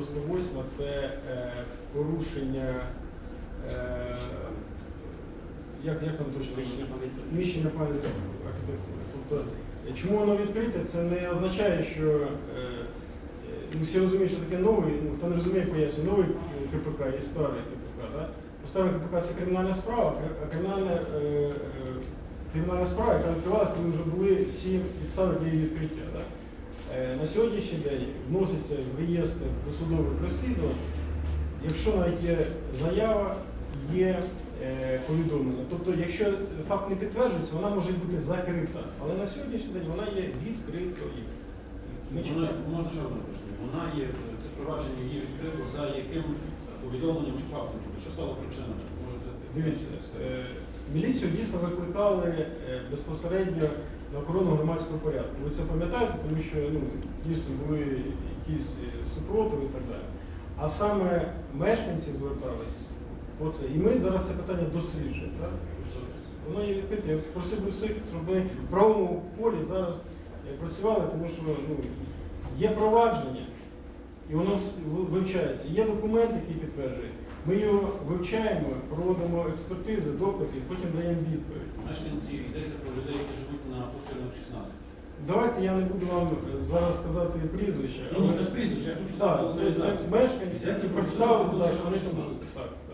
98 це е, порушення. Е, як, як там точно? Нищення пам'ятки архітектури. Тобто, е, чому воно відкрите, це не означає, що ну, всі розуміють, що таке новий, ну, хто не розуміє, пояснює, новий КПК і старий КПК. Да? Старий КПК це кримінальна справа, а кримінальна, кримінальна справа, яка відкривалася, коли вже були всі підстави для її відкриття. Да? Е, На сьогоднішній день вноситься в реєстр досудових розслідувань, якщо навіть є заява, є е, повідомлення. Тобто, якщо факт не підтверджується, вона може бути закрита. Але на сьогоднішній день вона є відкритою. Вона, можна що одне? Вона є, це провадження є відкрито за яким повідомленням чи фактом? Що стало причиною? Можете Дивіться, е, міліцію дійсно викликали е, безпосередньо на охорону громадського порядку. Ви це пам'ятаєте, тому що ну, дійсно були якісь е, супротиви і так далі. А саме мешканці звертались по це. І ми зараз це питання досліджуємо. Так? Воно є відкрите. Я просив би всіх, щоб ми в правовому полі зараз е, працювали, тому що ну, є провадження, і воно вивчається. Є документ, який підтверджує. Ми його вивчаємо, проводимо експертизи, допити, потім даємо відповідь. Мешканці йдеться про людей, які живуть на Пушкарівних 16. Давайте я не буду вам е, зараз сказати прізвища. Ні, ні, без прізвища, я хочу Так, це, мешканці, які представили, що вони там.